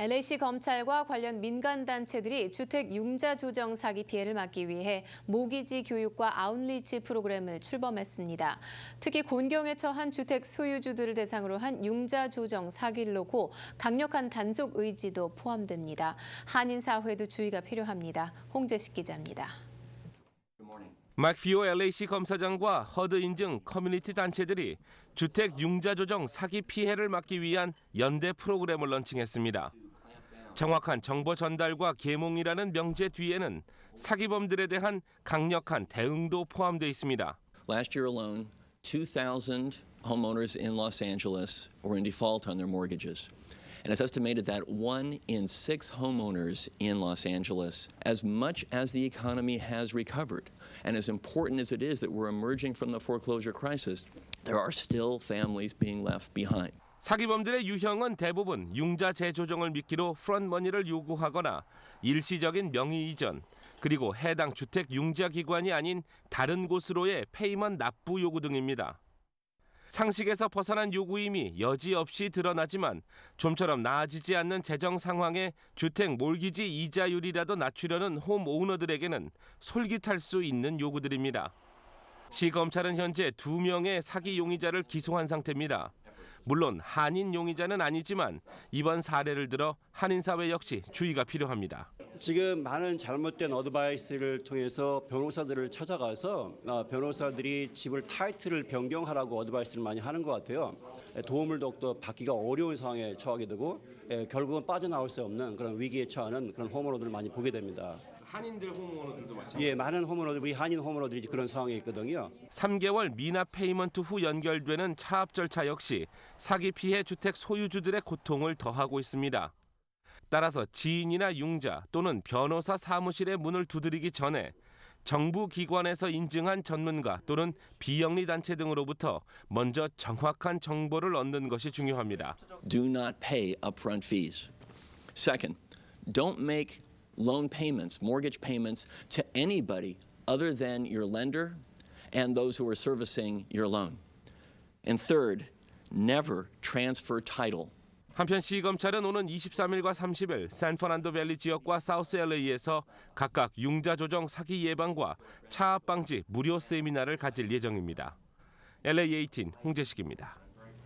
LA시 검찰과 관련 민간 단체들이 주택 융자 조정 사기 피해를 막기 위해 모기지 교육과 아웃리치 프로그램을 출범했습니다. 특히 곤경에 처한 주택 소유주들을 대상으로 한 융자 조정 사기를 놓고 강력한 단속 의지도 포함됩니다. 한인 사회도 주의가 필요합니다. 홍재식 기자입니다. 막피오 LAC 검사장과 허드 인증 커뮤니티 단체들이 주택 융자 조정 사기 피해를 막기 위한 연대 프로그램을 런칭했습니다. 정확한 정보 전달과 계몽이라는 명제 뒤에는 사기범들에 대한 강력한 대응도 포함되어 있습니다. Last year alone, 2,000 homeowners in Los Angeles were in default on their mortgages. And it's estimated that one in six homeowners in Los Angeles, as much as the economy has recovered, and as important as it is that we're emerging from the foreclosure crisis, there are still families being left behind. 사기범들의 유형은 대부분 융자 재조정을 미끼로 프런머니를 요구하거나 일시적인 명의 이전 그리고 해당 주택 융자 기관이 아닌 다른 곳으로의 페이먼 납부 요구 등입니다. 상식에서 벗어난 요구임이 여지없이 드러나지만 좀처럼 나아지지 않는 재정 상황에 주택 몰기지 이자율이라도 낮추려는 홈 오너들에게는 솔깃할 수 있는 요구들입니다. 시 검찰은 현재 두 명의 사기 용의자를 기소한 상태입니다. 물론 한인 용의자는 아니지만 이번 사례를 들어 한인 사회 역시 주의가 필요합니다. 지금 많은 잘못된 어드바이스를 통해서 변호사들을 찾아가서 어, 변호사들이 집을 타이틀을 변경하라고 어드바이스를 많이 하는 것 같아요. 에, 도움을 더욱더 받기가 어려운 상황에 처하게 되고 에, 결국은 빠져나올 수 없는 그런 위기에 처하는 그런 호모로들을 많이 보게 됩니다. 한인들 호모노들도 마찬가지. 예, 많은 호모로들 우리 한인 호모로들이 그런 상황에 있거든요. 3개월 미납 페이먼트 후 연결되는 차압 절차 역시 사기 피해 주택 소유주들의 고통을 더하고 있습니다. 따라서 지인이나 융자 또는 변호사 사무실의 문을 두드리기 전에 정부 기관에서 인증한 전문가 또는 비영리 단체 등으로부터 먼저 정확한 정보를 얻는 것이 중요합니다. do not pay upfront fees. Second, don't make loan payments, mortgage payments to anybody other than your lender and those who are servicing your loan. And third, never transfer title. 한편 시 검찰은 오는 23일과 30일 샌퍼난도 밸리 지역과 사우스 LA에서 각각 융자 조정 사기 예방과 차압 방지 무료 세미나를 가질 예정입니다. LA 18 홍재식입니다.